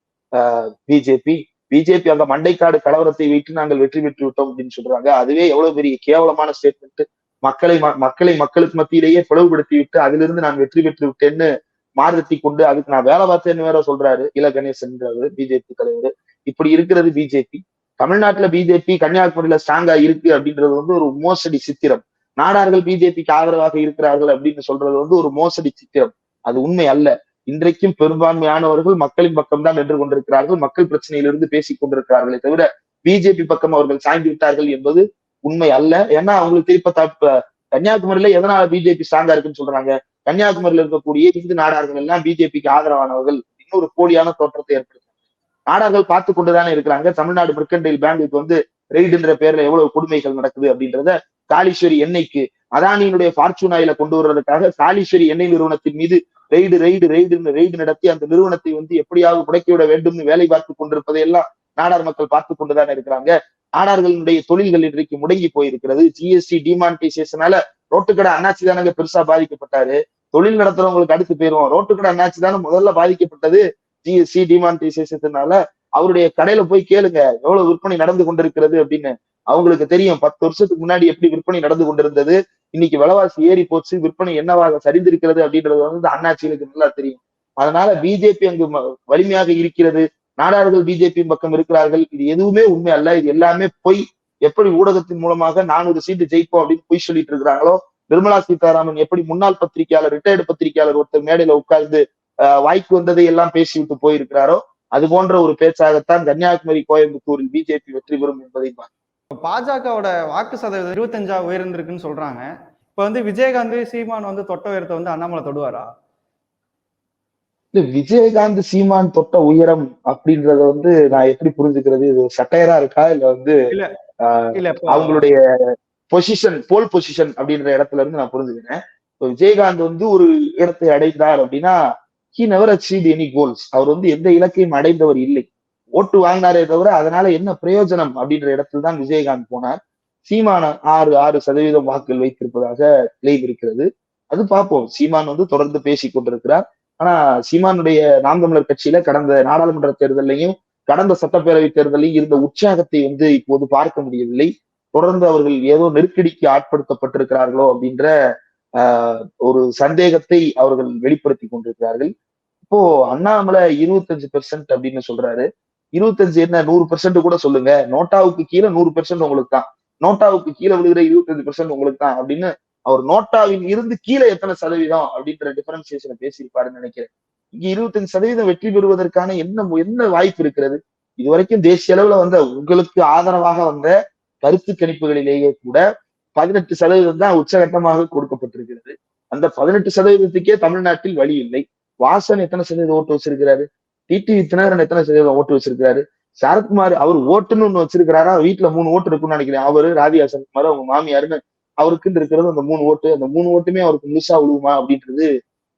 பிஜேபி? பிஜேபி அந்த மண்டைக்காடு கலவரத்தை வைத்து நாங்கள் வெற்றி பெற்று விட்டோம் அப்படின்னு சொல்றாங்க. அதுவே எவ்வளவு பெரிய கேவலமான ஸ்டேட்மெண்ட் மக்களை ம- மக்களை மக்களுக்கு மத்தியிலேயே பிளவுபடுத்தி விட்டு அதிலிருந்து நான் வெற்றி பெற்று விட்டேன்னு மாறுத்தி கொண்டு அதுக்கு நான் வேலை பார்த்தேன்னு வேற சொல்றாரு. இல கணேசன் பிஜேபி தலைவர். இப்படி இருக்கிறது பிஜேபி. தமிழ்நாட்டுல பிஜேபி கன்னியாகுமரியில ஸ்ட்ராங்கா இருக்கு அப்படின்றது வந்து ஒரு மோசடி சித்திரம். நாடார்கள் பிஜேபிக்கு ஆதரவாக இருக்கிறார்கள் அப்படின்னு சொல்றது வந்து ஒரு மோசடி சித்திரம். அது உண்மை அல்ல. இன்றைக்கும் பெரும்பான்மையானவர்கள் மக்களின் பக்கம் தான் நின்று கொண்டிருக்கிறார்கள். மக்கள் பிரச்சனையிலிருந்து பேசிக் கொண்டிருக்கிறார்களே தவிர பிஜேபி பக்கம் அவர்கள் சாய்ந்து விட்டார்கள் என்பது உண்மை அல்ல. ஏன்னா அவங்களுக்கு திருப்ப கன்னியாகுமரியில எதனால பிஜேபி ஸ்ட்ராங்கா இருக்குன்னு சொல்றாங்க? கன்னியாகுமரியில இருக்கக்கூடிய இந்து நாடார்கள் எல்லாம் பிஜேபிக்கு ஆதரவானவர்கள் இன்னொரு போலியான தோற்றத்தை ஏற்படுத்துறாங்க. நாடார்கள் பார்த்து கொண்டுதானே இருக்கிறாங்க. தமிழ்நாடு மெர்கண்டைல் பேங்குக்கு வந்து ரெய்டுன்ற பேர்ல எவ்வளவு கொடுமைகள் நடக்குது அப்படின்றத காலீஸ்வரி எண்ணெய்க்கு அதானியினுடைய ஃபார்ச்சூன் ஆயில கொண்டு வர்றதுக்காக காலீஸ்வரி எண்ணெய் நிறுவனத்தின் மீது ரெய்டு ரெய்டு ரெய்டுன்னு ரெய்டு நடத்தி அந்த நிறுவனத்தை வந்து எப்படியாவது முடக்கிவிட வேண்டும்னு வேலை பார்த்து கொண்டிருப்பதை எல்லாம் நாடார் மக்கள் பார்த்து கொண்டுதானே இருக்கிறாங்க. நாடார்களுடைய தொழில்கள் இன்றைக்கு முடங்கி போயிருக்கிறது. ஜிஎஸ்டி டிமானிட்டைசேஷனால ரோட்டுக்கடை அண்ணாச்சி தானங்க பெருசா பாதிக்கப்பட்டாரு. தொழில் நடத்துறவங்களுக்கு அடுத்து போயிருவோம். ரோட்டுக்கடை அண்ணாச்சி தானே முதல்ல பாதிக்கப்பட்டது. ஜிஎஸ்டி டிமானிட்டைசேஷனால அவருடைய கடையில போய் கேளுங்க எவ்வளவு விற்பனை நடந்து கொண்டிருக்கிறது அப்படின்னு. அவங்களுக்கு தெரியும் பத்து வருஷத்துக்கு முன்னாடி எப்படி விற்பனை நடந்து கொண்டிருந்தது. இன்னைக்கு விலைவாசி ஏறி போச்சு விற்பனை என்னவாக சரிந்திருக்கிறது அப்படின்றது வந்து அண்ணாச்சிகளுக்கு நல்லா தெரியும். அதனால பிஜேபி அங்கு வலிமையாக இருக்கிறது. நாடார்கள் பிஜேபி பக்கம் இருக்கிறார்கள். இது எதுவுமே உண்மை அல்ல. இது எல்லாமே பொய். எப்படி ஊடகத்தின் மூலமாக நானூறு சீட்டு ஜெயிப்போம் அப்படின்னு பொய் சொல்லிட்டு இருக்கிறாங்களோ நிர்மலா சீதாராமன் எப்படி முன்னாள் பத்திரிகையாளர் ரிட்டையர்டு பத்திரிகையாளர் ஒருத்தர் மேடையில உட்கார்ந்து வாய்க்கு வந்ததை எல்லாம் பேசிவிட்டு போயிருக்கிறாரோ அது போன்ற ஒரு பேச்சாகத்தான் கன்னியாகுமரி கோயம்புத்தூரில் பிஜேபி வெற்றி பெறும் என்பதை. பாஜகவோட வாக்கு சதவீதம் இருபத்தஞ்சா உயர்ந்திருக்குன்னு சொல்றாங்க. இப்ப வந்து விஜயகாந்த் சீமான் வந்து தொட்ட உயரத்தை வந்து அண்ணாமலை தொடுவாரா? விஜயகாந்த் சீமான் தொட்ட உயரம் அப்படின்றத வந்து நான் எப்படி புரிஞ்சுக்கிறது? இது சட்டையரா இருக்கா? இல்ல வந்து அவங்களுடைய பொசிஷன் போல் பொசிஷன் அப்படின்ற இடத்துல இருந்து நான் புரிஞ்சுக்கிறேன் விஜயகாந்த் வந்து ஒரு இடத்தை அடைந்தார் அப்படின்னா he never achieve any goals அவர் வந்து எந்த இலக்கையும் அடைந்தவர் இல்லை. ஓட்டு வாங்கினாரே தவிர அதனால என்ன பிரயோஜனம் அப்படின்ற இடத்துல தான் விஜயகாந்த் போனார். சீமான ஆறு ஆறு சதவீதம் வாக்குகள் வைத்திருப்பதாக கிளைம் இருக்கிறது. அது பார்ப்போம். சீமான் வந்து தொடர்ந்து பேசிக் கொண்டிருக்கிறார். ஆனா சீமானுடைய நாம் தமிழர் கட்சியில கடந்த நாடாளுமன்ற தேர்தலையும் கடந்த சட்டப்பேரவை தேர்தலையும் இருந்த உற்சாகத்தை வந்து இப்போது பார்க்க முடியவில்லை. தொடர்ந்து அவர்கள் ஏதோ நெருக்கடிக்கு ஆட்படுத்தப்பட்டிருக்கிறார்களோ அப்படின்ற ஆஹ், ஒரு சந்தேகத்தை அவர்கள் வெளிப்படுத்தி கொண்டிருக்கிறார்கள். இப்போ அண்ணாமலை இருபத்தஞ்சு பெர்சன்ட் அப்படின்னு சொல்றாரு. இருபத்தஞ்சு என்ன நூறு பெர்சன்ட் கூட சொல்லுங்க. நோட்டாவுக்கு கீழே நூறு பெர்சன்ட் உங்களுக்கு தான். நோட்டாவுக்கு கீழே விழுகிற இருபத்தஞ்சு பெர்சன்ட் உங்களுக்கு தான் அப்படின்னு அவர் நோட்டாவில் இருந்து கீழே எத்தனை சதவீதம் அப்படின்ற டிஃபரன்சியேஷனை பேசியிருப்பாருன்னு நினைக்கிறேன். இங்க இருபத்தஞ்சு சதவீதம் வெற்றி பெறுவதற்கான என்ன என்ன வாய்ப்பு இருக்கிறது? இது வரைக்கும் தேசிய அளவுல வந்த உங்களுக்கு ஆதரவாக வந்த கருத்து கணிப்புகளிலேயே கூட பதினெட்டு சதவீதம் தான் உச்சகட்டமாக கொடுக்கப்பட்டிருக்கிறது. அந்த பதினெட்டு சதவீதத்துக்கே தமிழ்நாட்டில் வழி இல்லை. வாசன் எத்தனை சதவீதம் ஓட்டு வச்சிருக்கிறாரு? டிடி தினகரன் எத்தனை சதவீதம் ஓட்டு வச்சிருக்காரு சரத்குமார் அவர் ஓட்டுன்னு ஒண்ணு வச்சிருக்கிறாரா? வீட்டுல மூணு ஓட்டு இருக்குன்னு நினைக்கிறேன். அவரு ராதிகா சரத்குமார் அவங்க மாமியாருன்னு அவருக்குன்னு இருக்கிறது அந்த மூணு ஓட்டு. அந்த மூணு ஓட்டுமே அவருக்கு முழுசா விழுவுமா அப்படின்றது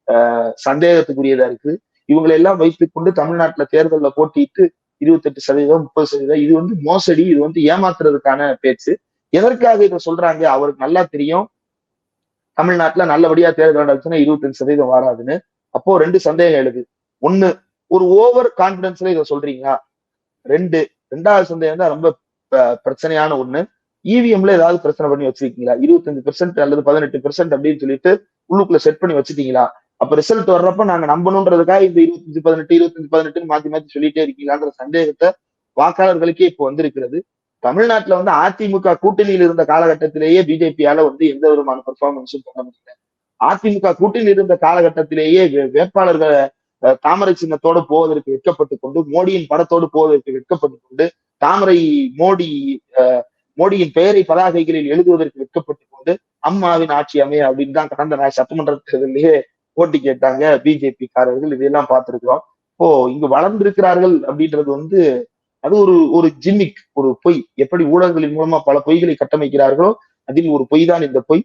ஆஹ் சந்தேகத்துக்குரியதா இருக்கு. இவங்களை எல்லாம் வைத்துக் கொண்டு தமிழ்நாட்டுல தேர்தலில் போட்டியிட்டு இருபத்தெட்டு சதவீதம் முப்பது சதவீதம். இது வந்து மோசடி இது வந்து ஏமாத்துறதுக்கான பேச்சு. எதற்காக இதை சொல்றாங்க? அவருக்கு நல்லா தெரியும். தமிழ்நாட்டுல நல்லபடியா தேர்தல் நடந்துச்சுன்னா இருபத்தஞ்சு சதவீதம் வராதுன்னு. அப்போ ரெண்டு சந்தேகம் எழுது. ஒண்ணு ஒரு ஓவர் கான்பிடன்ஸ்ல இதை சொல்றீங்களா? ரெண்டு ரெண்டாவது சந்தேகம் தான் ரொம்ப பிரச்சனையான ஒண்ணு. இவிஎம்ல ஏதாவது பிரச்சனை பண்ணி வச்சிருக்கீங்களா? இருபத்தஞ்சு பெர்சென்ட் அல்லது பதினெட்டு பெர்சென்ட் அப்படின்னு சொல்லிட்டு உள்ளுக்குள்ள செட் பண்ணி வச்சிட்டீங்களா? அப்ப ரிசல்ட் வர்றப்ப நாங்க நம்பணுன்றதுக்காக இந்த இருபத்தஞ்சு பதினெட்டு இருபத்தஞ்சு பதினெட்டுன்னு மாத்தி மாத்தி சொல்லிட்டே இருக்கீங்களான்ற சந்தேகத்தை வாக்காளர்களுக்கே இப்போ வந்திருக்கிறது. தமிழ்நாட்டுல வந்து அதிமுக கூட்டணியில் இருந்த காலகட்டத்திலேயே பிஜேபியால வந்து எந்த விதமான பெர்ஃபார்மன்ஸும் பண்ண முடியல. அதிமுக கூட்டணியில் இருந்த காலகட்டத்திலேயே வே- வேட்பாளர்களை தாமரை சின்னத்தோடு போவதற்கு வெட்கப்பட்டு கொண்டு மோடியின் படத்தோடு போவதற்கு வெட்கப்பட்டு கொண்டு தாமரை மோடி மோடியின் பெயரை பதாகைகளில் எழுதுவதற்கு வெட்கப்பட்டு கொண்டு அம்மாவின் ஆட்சி அமைய அப்படின்னு தான் கடந்த சட்டமன்ற தேர்தலிலேயே போட்டி கேட்டாங்க பிஜேபி காரர்கள் இதையெல்லாம் பார்த்திருக்கிறோம். இப்போ இங்கு வளர்ந்திருக்கிறார்கள் அப்படின்றது வந்து அது ஒரு ஒரு ஜிம்மிக் ஒரு பொய். எப்படி ஊடகங்களின் மூலமா பல பொய்களை கட்டமைக்கிறார்களோ அதில் ஒரு பொய் தான் இந்த பொய்.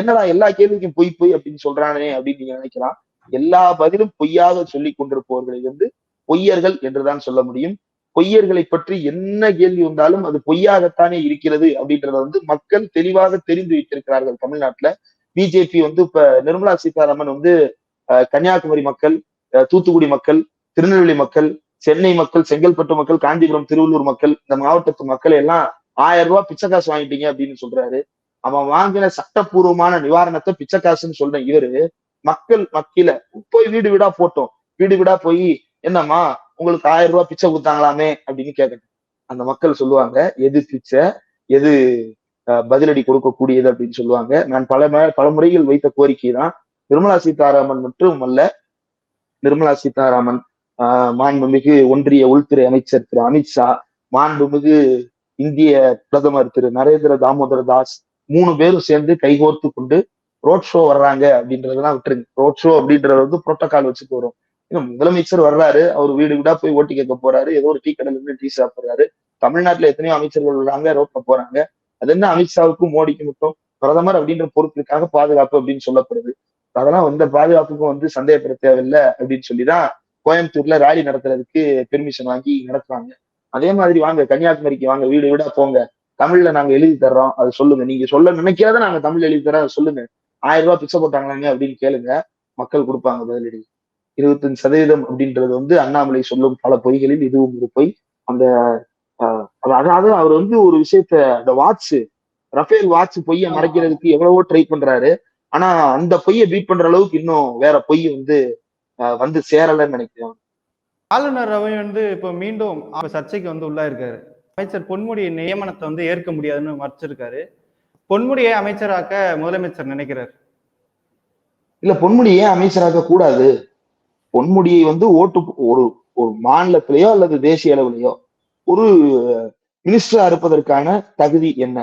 என்னடா எல்லா கேள்விக்கும் பொய் பொய் அப்படின்னு சொல்றானே அப்படின்னு நீங்க நினைக்கலாம். எல்லா பதிலும் பொய்யாக சொல்லிக் கொண்டிருப்பவர்களை வந்து பொய்யர்கள் என்றுதான் சொல்ல முடியும். பொய்யர்களை பற்றி என்ன கேள்வி வந்தாலும் அது பொய்யாகத்தானே இருக்கிறது அப்படின்றத வந்து மக்கள் தெளிவாக தெரிந்து வைத்திருக்கிறார்கள் தமிழ்நாட்டுல. பிஜேபி வந்து இப்ப நிர்மலா சீதாராமன் வந்து கன்னியாகுமரி மக்கள் அஹ், தூத்துக்குடி மக்கள் திருநெல்வேலி மக்கள் சென்னை மக்கள் செங்கல்பட்டு மக்கள் காஞ்சிபுரம் திருவள்ளூர் மக்கள் இந்த மாவட்டத்து மக்கள் எல்லாம் ஆயிரம் ரூபாய் பிச்சை காசு வாங்கிட்டீங்க அப்படின்னு சொல்றாரு. அவன் வாங்கின சட்டப்பூர்வமான நிவாரணத்தை பிச்சை காசுன்னு இவரு. மக்கள் மக்கில போய் வீடு வீடா போட்டோம். வீடு வீடா போய் என்னம்மா உங்களுக்கு ஆயிரம் ரூபாய் பிச்சை கொடுத்தாங்களாமே அப்படின்னு கேட்கணும் அந்த மக்கள் சொல்லுவாங்க எது பிச்சை எது பதிலடி கொடுக்கக்கூடியது அப்படின்னு சொல்லுவாங்க. நான் பல பல முறையில் வைத்த கோரிக்கை தான். நிர்மலா சீதாராமன் மட்டும் அல்ல நிர்மலா சீதாராமன் ஆஹ், மாண்புமிகு ஒன்றிய உள்துறை அமைச்சர் திரு அமித்ஷா மாண்புமிகு இந்திய பிரதமர் திரு நரேந்திர தாமோதர தாஸ் மூணு பேரும் சேர்ந்து கைகோர்த்து கொண்டு ரோட் ஷோ வர்றாங்க அப்படின்றதெல்லாம் விட்டுருங்க. ரோட் ஷோ அப்படின்றது வந்து புரோட்டோகால் வச்சுட்டு வரும். முதலமைச்சர் வர்றாரு. அவர் வீடு வீடா போய் ஓட்டி கேட்க போறாரு. ஏதோ ஒரு டீ கடையில இருந்து டீ சாப்பிடுறாரு. தமிழ்நாட்டுல எத்தனையோ அமைச்சர்கள் வர்றாங்க ரோட்ல போறாங்க. அது என்ன அமித்ஷாவுக்கும் மோடிக்கு மட்டும் பிரதமர் அப்படின்ற பொறுப்பிற்காக பாதுகாப்பு அப்படின்னு சொல்லப்படுது. அதெல்லாம் வந்து பாதுகாப்புக்கும் வந்து சந்தேகப்பட தேவையில்லை அப்படின்னு சொல்லிதான் கோயம்புத்தூர்ல ரேலி நடத்துறதுக்கு பெர்மிஷன் வாங்கி நடத்துவாங்க அதே மாதிரி வாங்க கன்னியாகுமரிக்கு வாங்க வீடு வீடா போங்க. தமிழ்ல நாங்க எழுதி தர்றோம். அதை சொல்லுங்க. நீங்க சொல்ல நினைக்கிறத நாங்க தமிழ் எழுதி தரோம் அதை சொல்லுங்க. ஆயிரம் ரூபாய் பிச்சை போட்டாங்களாங்க அப்படின்னு கேளுங்க. மக்கள் கொடுப்பாங்க பதிலடி. இருபத்தஞ்சு சதவீதம் அப்படின்றது வந்து அண்ணாமலை சொல்லும் பல பொய்களில் இதுவும் ஒரு பொய். அந்த ஆஹ், அதாவது அவர் வந்து ஒரு விஷயத்த அந்த வாட்ச் ரஃபேல் வாட்ச் பொய்யை மறைக்கிறதுக்கு எவ்வளவோ ட்ரை பண்றாரு. ஆனா அந்த பொய்யை பீட் பண்ற அளவுக்கு இன்னும் வேற பொய் வந்து வந்து சேரலன்னு நினைக்கிறேன். ஆளுநர் ரவி வந்து இப்போ மீண்டும் அவர் சர்ச்சைக்கு வந்து உள்ளாயிருக்காரு. அமைச்சர் பொன்முடி நியமனத்தை வந்து ஏற்க முடியாதுன்னு மறைச்சிருக்காரு. பொன்முடியை அமைச்சராக்க முதலமைச்சர் நினைக்கிறார். இல்ல பொன்முடி ஏன் அமைச்சராக்க கூடாது? பொன்முடியை வந்து ஓட்டு ஒரு ஒரு மாநிலத்திலேயோ அல்லது தேசிய அளவிலேயோ? ஒரு மினிஸ்டரா இருப்பதற்கான தகுதி என்ன?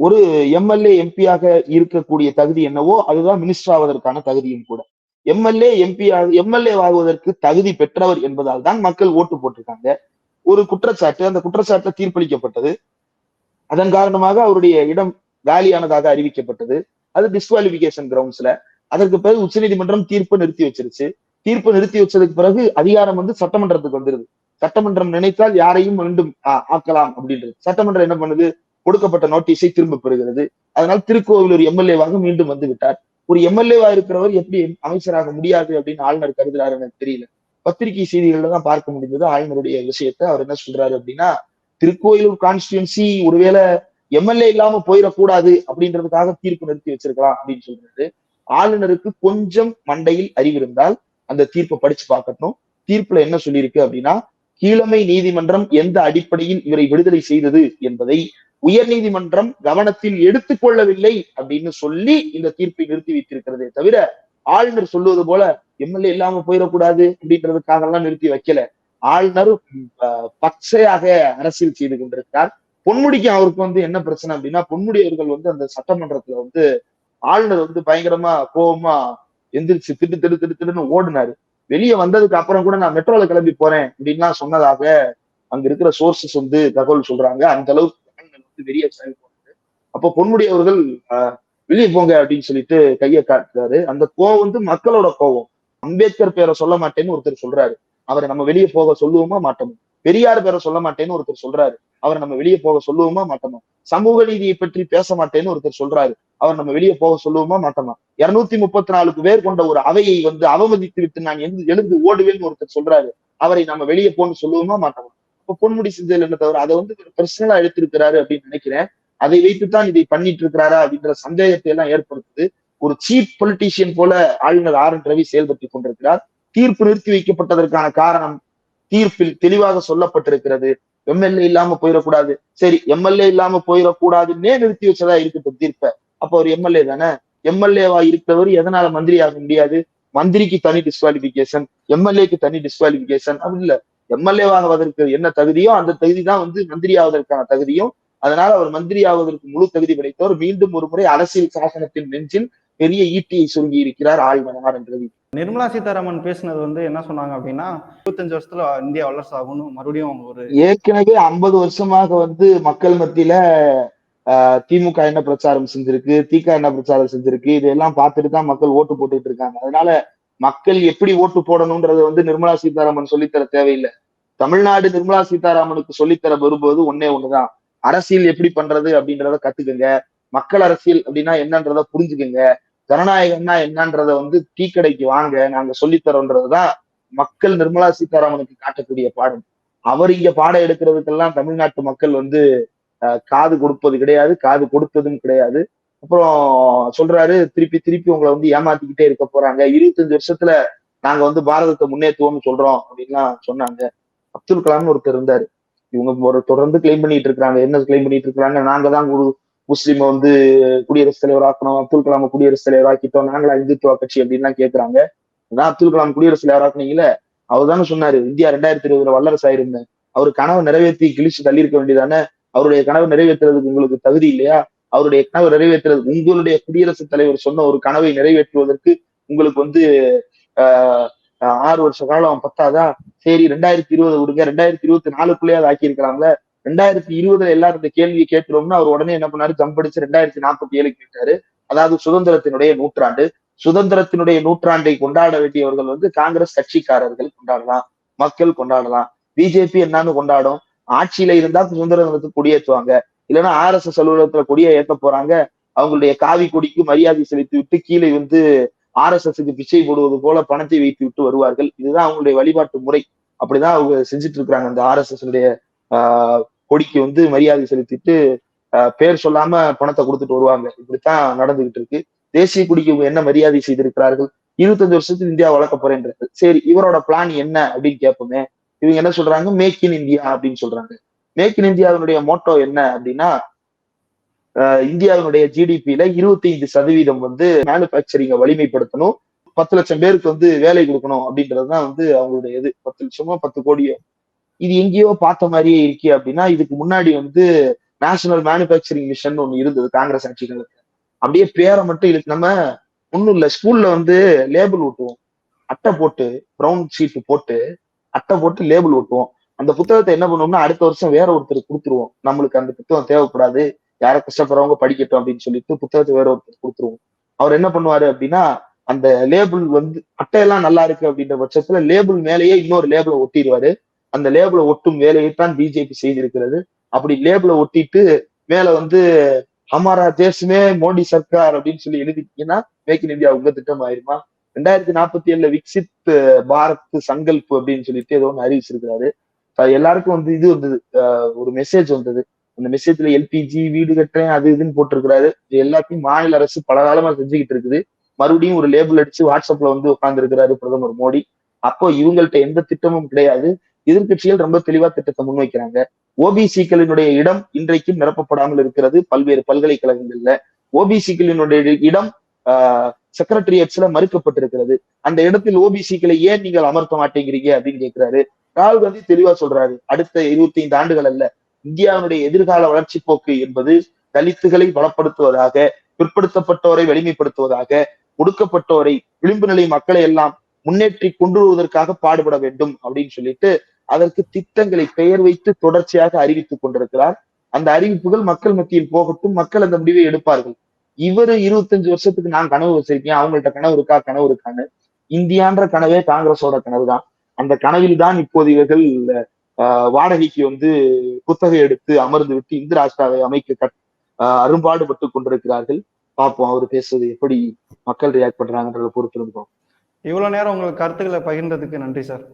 ஒரு எம்எல்ஏ எம்பியாக இருக்கக்கூடிய தகுதி என்னவோ அதுதான் மினிஸ்டர் ஆவதற்கான தகுதியும் கூட. எம்எல்ஏ எம்பி எம்எல்ஏ ஆகுவதற்கு தகுதி பெற்றவர் என்பதால் தான் மக்கள் ஓட்டு போட்டிருக்காங்க. ஒரு குற்றச்சாட்டு அந்த குற்றச்சாட்டுல தீர்ப்பளிக்கப்பட்டது. அதன் காரணமாக அவருடைய இடம் காலியானதாக அறிவிக்கப்பட்டது. அது டிஸ்குவாலிபிகேஷன் கிரவுண்ட்ஸ்ல அதற்கு பிறகு உச்சநீதிமன்றம் தீர்ப்பு நிறுத்தி வச்சிருச்சு. தீர்ப்பு நிறுத்தி வச்சதுக்கு பிறகு அதிகாரம் வந்து சட்டமன்றத்துக்கு வந்துருது. சட்டமன்றம் நினைத்தால் யாரையும் மீண்டும் ஆக்கலாம் அப்படின்றது. சட்டமன்றம் என்ன பண்ணுது? கொடுக்கப்பட்ட நோட்டீஸை திரும்ப பெறுகிறது. அதனால் திருக்கோவிலூர் எம்எல்ஏவாக மீண்டும் வந்து விட்டார். ஒரு எம்எல்ஏவா இருக்கிறவர் எப்படி அமைச்சராக முடியாது அப்படின்னு ஆளுநர் கருதுறாரு எனக்கு தெரியல. பத்திரிகை செய்திகள்ல தான் பார்க்க முடிந்தது. ஆளுநருடைய விஷயத்தை அவர் என்ன சொல்றாரு அப்படின்னா திருக்கோயிலூர் கான்ஸ்டியூன்சி ஒருவேளை எம்எல்ஏ இல்லாம போயிடக்கூடாது அப்படின்றதுக்காக தீர்ப்பு நிறுத்தி வச்சிருக்கலாம் அப்படின்னு சொல்றாரு. ஆளுநருக்கு கொஞ்சம் மண்டையில் அறிவு இருந்தால் அந்த தீர்ப்பை படிச்சு பார்க்கட்டும் தீர்ப்புல என்ன சொல்லியிருக்கு அப்படின்னா கீழமை நீதிமன்றம் எந்த அடிப்படையில் இவரை விடுதலை செய்தது என்பதை உயர் நீதிமன்றம் கவனத்தில் எடுத்துக்கொள்ளவில்லை அப்படின்னு சொல்லி இந்த தீர்ப்பை நிறுத்தி வைத்திருக்கிறதே தவிர ஆளுநர் சொல்லுவது போல எம்எல்ஏ இல்லாம போயிடக்கூடாது அப்படின்றதுக்காக எல்லாம் நிறுத்தி வைக்கல. ஆளுநர் பச்சையாக அரசியல் செய்து கொண்டிருக்கிறார். பொன்முடிக்கு அவருக்கு வந்து என்ன பிரச்சனை அப்படின்னா பொன்முடி அவர்கள் வந்து அந்த சட்டமன்றத்துல வந்து ஆளுநர் வந்து பயங்கரமா கோபமா எந்திரிச்சு திட்டு திட்டு திட்டு திட்டுன்னு ஓடினாரு. வெளியே வந்ததுக்கு அப்புறம் கூட நான் மெட்ரோல கிளம்பி போறேன் அப்படின்லாம் சொன்னதாக அங்க இருக்கிற சோர்சஸ் வந்து தகவல் சொல்றாங்க. அந்த அளவுக்கு வந்து வெளியே கிளம்பி போனாரு அப்போ பொன்முடி அவர்கள் வெளியே போங்க அப்படின்னு சொல்லிட்டு கையை காட்டுறாரு. அந்த கோவம் வந்து மக்களோட கோவம். அம்பேத்கர் பேரை சொல்ல மாட்டேன்னு ஒருத்தர் சொல்றாரு. அவரை நம்ம வெளியே போக சொல்லுவோமா மாட்டோமா? பெரியார் பேரை சொல்ல மாட்டேன்னு ஒருத்தர் சொல்றாரு. அவர் நம்ம வெளியே போக சொல்லுவோமா மாட்டோமா? சமூக நீதியை பற்றி பேச மாட்டேன்னு ஒருத்தர் சொல்றாரு. அவர் நம்ம வெளியே போக சொல்லுவோமா மாட்டோமா? இருநூத்தி முப்பத்தி நாலுக்கு பேர் கொண்ட ஒரு அவையை வந்து அவமதித்து விட்டு நான் எழுந்து எழுந்து ஓடுவேன்னு ஒருத்தர் சொல்றாரு. அவரை நம்ம வெளியே போன்னு சொல்லுவோமா மாட்டோமா? இப்ப பொன்முடி செஞ்சதுல என்ன தவிர அதை வந்து பர்சனலா எடுத்திருக்கிறாரு அப்படின்னு நினைக்கிறேன். அதை வைத்துத்தான் இதை பண்ணிட்டு இருக்கிறாரா அப்படின்ற சந்தேகத்தை எல்லாம் ஏற்படுத்துது. ஒரு சீப் பொலிட்டீஷியன் போல ஆளுநர் ஆர் என் ரவி செயல்பட்டு கொண்டிருக்கிறார். தீர்ப்பு நிறுத்தி வைக்கப்பட்டதற்கான காரணம் தீர்ப்பில் தெளிவாக சொல்லப்பட்டிருக்கிறது. எம்எல்ஏ இல்லாம போயிடக்கூடாது. சரி எம்எல்ஏ இல்லாம போயிடக்கூடாதுன்னே நிறுத்தி வச்சதா இருக்கட்டும் தீர்ப்பை. அப்ப ஒரு எம்எல்ஏ தானே? எம்எல்ஏவா இருக்கிறவர் எதனால மந்திரி ஆக முடியாது? மந்திரிக்கு தனி டிஸ்குவாலிபிகேஷன் எம்எல்ஏக்கு தனி டிஸ்குவாலிபிகேஷன் அப்படி இல்ல. எம்எல்ஏ என்ன தகுதியோ அந்த தகுதி தான் வந்து மந்திரி ஆவதற்கான தகுதியும். அதனால அவர் மந்திரி ஆவதற்கு முழு தகுதி கிடைத்தவர் மீண்டும் ஒரு முறை அரசியல் சாசனத்தின் நெஞ்சில் பெரிய ஈட்டியை சுருங்கி இருக்கிறார் ஆழ்மனார் ஆர் என் ரவி நிர்மலா சீதாராமன் பேசினது வந்து என்ன சொன்னாங்க அப்படின்னா இருபத்தஞ்சு வருஷத்துல இந்தியா வல்லரசு ஆகும்னு மறுபடியும் அவங்க ஒரு ஏற்கனவே ஐம்பது வருஷமாக வந்து மக்கள் மத்தியில ஆஹ் திமுக என்ன பிரச்சாரம் செஞ்சிருக்கு திக என்ன பிரச்சாரம் செஞ்சிருக்கு இதெல்லாம் பார்த்துட்டு தான் மக்கள் ஓட்டு போட்டுட்டு இருக்காங்க. அதனால மக்கள் எப்படி ஓட்டு போடணும்ன்றத வந்து நிர்மலா சீதாராமன் சொல்லித்தர தேவையில்லை. தமிழ்நாடு நிர்மலா சீதாராமனுக்கு சொல்லித்தர வரும்போது ஒன்னே ஒண்ணுதான். அரசியல் எப்படி பண்றது அப்படின்றத கத்துக்குங்க. மக்கள் அரசியல் அப்படின்னா என்னன்றத புரிஞ்சுக்கங்க. ஜனநாயகம்னா என்னன்றத வந்து டீக்கடைக்கு வாங்க நாங்க சொல்லித்தரோன்றதுதான் மக்கள் நிர்மலா சீதாராமனுக்கு காட்டக்கூடிய பாடம். அவர் இங்க பாடம் எடுக்கிறதுக்கெல்லாம் தமிழ்நாட்டு மக்கள் வந்து காது கொடுப்பது கிடையாது காது கொடுத்ததும் கிடையாது. அப்புறம் சொல்றாரு திருப்பி திருப்பி உங்களை வந்து ஏமாத்திக்கிட்டே இருக்க போறாங்க. இருபத்தஞ்சு வருஷத்துல நாங்க வந்து பாரதத்தை முன்னேற்றுவோம்னு சொல்றோம் அப்படின்லாம் சொன்னாங்க. அப்துல் கலாம்னு ஒருத்தர் இருந்தாரு. இவங்க ஒரு தொடர்ந்து கிளைம் பண்ணிட்டு இருக்காங்க என்ன கிளைம் பண்ணிட்டு இருக்காங்க நாங்க தான் குரு முஸ்லீமை வந்து குடியரசுத் தலைவர் ஆக்கணும் அப்துல் கலாம குடியரசுத் தலைவர் ஆக்கிட்டோம் நாங்களா இந்துத்துவ கட்சி அப்படின்லாம் கேட்கறாங்க அதான் அப்துல் கலாம் குடியரசுத் தலைவர் ஆக்குனீங்கல்ல அவர் தானே சொன்னாரு இந்தியா ரெண்டாயிரத்தி இருபதுல வல்லரசு ஆயிருந்தேன் அவர் கனவு நிறைவேற்றி கிழிச்சு தள்ளியிருக்க வேண்டியதானே? அவருடைய கனவு நிறைவேற்றுறதுக்கு உங்களுக்கு தகுதி இல்லையா? அவருடைய கனவு நிறைவேற்றுறது உங்களுடைய குடியரசுத் தலைவர் சொன்ன ஒரு கனவை நிறைவேற்றுவதற்கு உங்களுக்கு வந்து ஆஹ் ஆறு வருஷ காலம் பத்தாதா? சரி ரெண்டாயிரத்தி இருபது விடுங்க ரெண்டாயிரத்தி இருபத்தி நாலுக்குள்ளேயாவது ஆக்கியிருக்கிறாங்களே ரெண்டாயிரத்தி இருபதுல எல்லாரும் இந்த கேள்வியை கேட்கிறோம்னு அவர் உடனே என்ன பண்ணாரு? ஜம்ப் அடிச்சு ரெண்டாயிரத்தி நாற்பத்தி ஏழு கேட்டாரு அதாவது சுதந்திரத்தினுடைய நூற்றாண்டு. சுதந்திரத்தினுடைய நூற்றாண்டை கொண்டாட வேண்டியவர்கள் வந்து காங்கிரஸ் கட்சிக்காரர்கள் கொண்டாடலாம். மக்கள் கொண்டாடலாம். பிஜேபி என்னன்னு கொண்டாடும். ஆட்சியில இருந்தா சுதந்திர தினத்துக்கு கொடியேற்றுவாங்க. இல்லைன்னா ஆர் எஸ் எஸ் அலுவலகத்துல கொடியை ஏற்ற போறாங்க. அவங்களுடைய காவி கொடிக்கு மரியாதை செலுத்தி விட்டு கீழே வந்து ஆர் எஸ் எஸ்க்கு பிச்சை போடுவது போல பணத்தை வைத்து விட்டு வருவார்கள். இதுதான் அவங்களுடைய வழிபாட்டு முறை. அப்படிதான் அவங்க செஞ்சுட்டு இருக்கிறாங்க அந்த ஆர் எஸ் எஸ் உடைய ஆஹ் கொடிக்கு வந்து மரியாதை செலுத்திட்டு பேர் சொல்லாம பணத்தை கொடுத்துட்டு வருவாங்க. இப்படித்தான் நடந்துகிட்டு இருக்கு. தேசிய குடிக்கு இவங்க என்ன மரியாதை செய்திருக்கிறார்கள்? இருபத்தஞ்சு வருஷத்துக்கு இந்தியா வளர்க்க போறேன்றது சரி இவரோட பிளான் என்ன அப்படின்னு கேட்போமே. இவங்க என்ன சொல்றாங்க? மேக் இன் இந்தியா அப்படின்னு சொல்றாங்க. மேக் இன் இந்தியாவினுடைய மோட்டோ என்ன அப்படின்னா ஆஹ் இந்தியாவினுடைய ஜிடிபியில இருபத்தி ஐந்து சதவீதம் வந்து மேனுபேக்சரிங்க வலிமைப்படுத்தணும். பத்து லட்சம் பேருக்கு வந்து வேலை கொடுக்கணும் அப்படின்றதுதான் வந்து அவங்களுடைய இது. பத்து லட்சமோ பத்து கோடியோ. இது எங்கேயோ பார்த்த மாதிரியே இருக்கு அப்படின்னா இதுக்கு முன்னாடி வந்து நேஷனல் மேனுபேக்சரிங் மிஷன் ஒண்ணு இருந்தது காங்கிரஸ் ஆட்சி காலத்துல அப்படியே பேரை மட்டும் இழுத்து நம்ம ஒன்றும் இல்ல ஸ்கூல்ல வந்து லேபிள் ஓட்டுவோம். அட்டை போட்டு ப்ரௌன் ஷீட் போட்டு அட்டை போட்டு லேபிள் ஓட்டுவோம். அந்த புத்தகத்தை என்ன பண்ணுவோம்னா அடுத்த வருஷம் வேற ஒருத்தர் கொடுத்துருவோம். நம்மளுக்கு அந்த புத்தகம் தேவைப்படாது யார கஷ்டப்படுறவங்க படிக்கட்டும் அப்படின்னு சொல்லிட்டு புத்தகத்தை வேற ஒருத்தர் கொடுத்துருவோம். அவர் என்ன பண்ணுவாரு அப்படின்னா அந்த லேபிள் வந்து அட்டையெல்லாம் நல்லா இருக்கு அப்படின்ற பட்சத்துல லேபிள் மேலேயே இன்னொரு லேபிளை ஒட்டிடுவாரு. அந்த லேபிளை ஒட்டும் வேலையைத்தான் பிஜேபி செய்திருக்கிறது. அப்படி லேபிளை ஒட்டிட்டு மேல வந்து ஹமாரா தேசமே மோடி சர்க்கார் அப்படின்னு சொல்லி எழுதிட்டீங்கன்னா மேக் இன் இந்தியா உங்க திட்டம் ஆயிருமா? ரெண்டாயிரத்தி நாற்பத்தி ஏழுல விக்சித் பாரத் சங்கல்ப் அப்படின்னு சொல்லிட்டு ஏதோ ஒன்று அறிவிச்சிருக்கிறாரு. எல்லாருக்கும் வந்து இது வந்தது. ஒரு மெசேஜ் வந்தது. அந்த மெசேஜ்ல எல்பிஜி வீடு கட்டுறேன் அது இதுன்னு போட்டிருக்கிறாரு. இது எல்லாத்தையும் மாநில அரசு பல காலமா செஞ்சுக்கிட்டு இருக்குது. மறுபடியும் ஒரு லேபிள் அடிச்சு வாட்ஸ்அப்ல வந்து உட்கார்ந்து இருக்கிறாரு பிரதமர் மோடி. அப்போ இவங்கள்ட்ட எந்த திட்டமும் கிடையாது. எதிர்கட்சிகள் ரொம்ப தெளிவா திட்டத்தை முன்வைக்கிறாங்க. ஓபிசிக்களினுடைய இடம் இன்றைக்கும் நிரப்பப்படாமல் இருக்கிறது பல்வேறு பல்கலைக்கழகங்கள்ல. ஓபிசிக்களினுடைய இடம் செக்ரட்டரியட்ஸ்ல மறுக்கப்பட்டிருக்கிறது. அந்த இடத்தில் ஓபிசிக்களை ஏன் நீங்கள் அமர்த்த மாட்டேங்கிறீங்க அப்படின்னு கேட்கிறாரு ராகுல் காந்தி தெளிவா சொல்றாரு. அடுத்த இருபத்தி ஐந்து ஆண்டுகள் அல்ல. இந்தியாவினுடைய எதிர்கால வளர்ச்சி போக்கு என்பது தலித்துகளை பலப்படுத்துவதாக பிற்படுத்தப்பட்டோரை வலிமைப்படுத்துவதாக ஒடுக்கப்பட்டோரை விளிம்பு நிலை மக்களை எல்லாம் முன்னேற்றி கொண்டு வருவதற்காக பாடுபட வேண்டும் அப்படின்னு சொல்லிட்டு அதற்கு திட்டங்களை பெயர் வைத்து தொடர்ச்சியாக அறிவித்துக் கொண்டிருக்கிறார். அந்த அறிவிப்புகள் மக்கள் மத்தியில் போகட்டும் மக்கள் அந்த முடிவை எடுப்பார்கள். இவரு இருபத்தஞ்சு வருஷத்துக்கு நான் கனவு வச்சிருக்கேன். அவங்கள்ட்ட கனவு இருக்கா கனவு இருக்கான்னு. இந்தியான்ற கனவே காங்கிரஸோட கனவு தான் அந்த கனவில் தான் இப்போது இவர்கள் ஆஹ் வாடகைக்கு வந்து புத்தகை எடுத்து அமர்ந்து விட்டு இந்து ராஷ்டிராவை அமைக்க கட் ஆஹ் அரும்பாடுபட்டு கொண்டிருக்கிறார்கள். பார்ப்போம் அவர் பேசுவது எப்படி மக்கள் ரியாக்ட் பண்றாங்கன்றத பொறுத்திருந்தோம். இவ்வளவு நேரம் உங்களுக்கு கருத்துக்களை பகிர்ந்ததுக்கு நன்றி சார்.